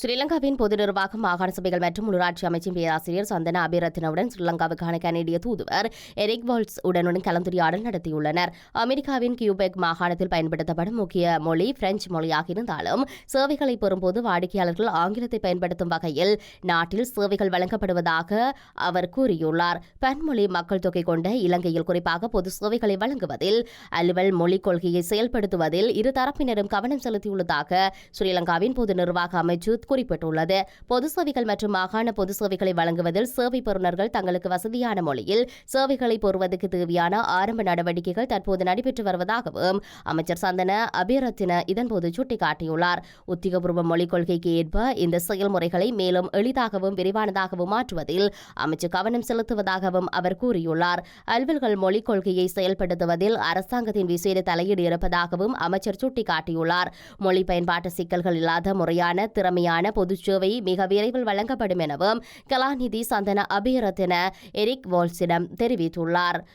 ஸ்ரீலங்காவின் பொது நிர்வாகம் மாகாண சபைகள் மற்றும் உள்ளூராட்சி அமைச்சின் பேராசிரியர் சந்தன அபிரத்தினவுடன் ஸ்ரீலங்காவுக்கான கனேடிய தூதுவர் எரிக் வால்ஸ் உடனுடன் கலந்துரையாடல் நடத்தியுள்ளனர். அமெரிக்காவின் கியூபெக் மாகாணத்தில் பயன்படுத்தப்படும் முக்கிய மொழி பிரெஞ்சு மொழியாக இருந்தாலும் சேவைகளை பெறும்போது வாடிக்கையாளர்கள் ஆங்கிலத்தை பயன்படுத்தும் வகையில் நாட்டில் சேவைகள் வழங்கப்படுவதாக அவர் கூறியுள்ளார். பன்மொழி மக்கள் தொகை கொண்ட இலங்கையில் குறிப்பாக பொது சேவைகளை வழங்குவதில் அலுவல் மொழிக் கொள்கையை செயல்படுத்துவதில் இரு தரப்பினரும் கவனம் செலுத்தியுள்ளதாக ஸ்ரீலங்காவின் பொது நிர்வாக அமைச்சர் குறிப்பிட்டுள்ளது. பொது சேவைகள் மற்றும் மாகாண பொது சேவைகளை வழங்குவதில் சேவை பெறுநர்கள் தங்களுக்கு வசதியான மொழியில் சேவைகளை பெறுவதற்கு தேவையான ஆரம்ப நடவடிக்கைகள் தற்போது நடைபெற்று வருவதாகவும் அமைச்சர் சந்தன அபிரத்தின இதன்போது சுட்டிக்காட்டியுள்ளார். உத்தியோகபூர்வ மொழிக் கொள்கைக்கு ஏற்ப இந்த செயல்முறைகளை மேலும் எளிதாகவும் விரிவானதாகவும் மாற்றுவதில் அமைச்சர் கவனம் செலுத்துவதாகவும் அவர் கூறியுள்ளார். அலுவல்கள் மொழிக் கொள்கையை செயல்படுத்துவதில் அரசாங்கத்தின் விசேட தலையீடு இருப்பதாகவும் அமைச்சர் சுட்டிக்காட்டியுள்ளார். மொழி பயன்பாட்டு சிக்கல்கள் இல்லாத முறையான திறமையான பொது பொதுச்சேவை மிக விரைவில் வழங்கப்படும் எனவும் கலாநிதி சந்தன அபிரத்தின எரிக் வால்ஸிடம் தெரிவித்துள்ளார்.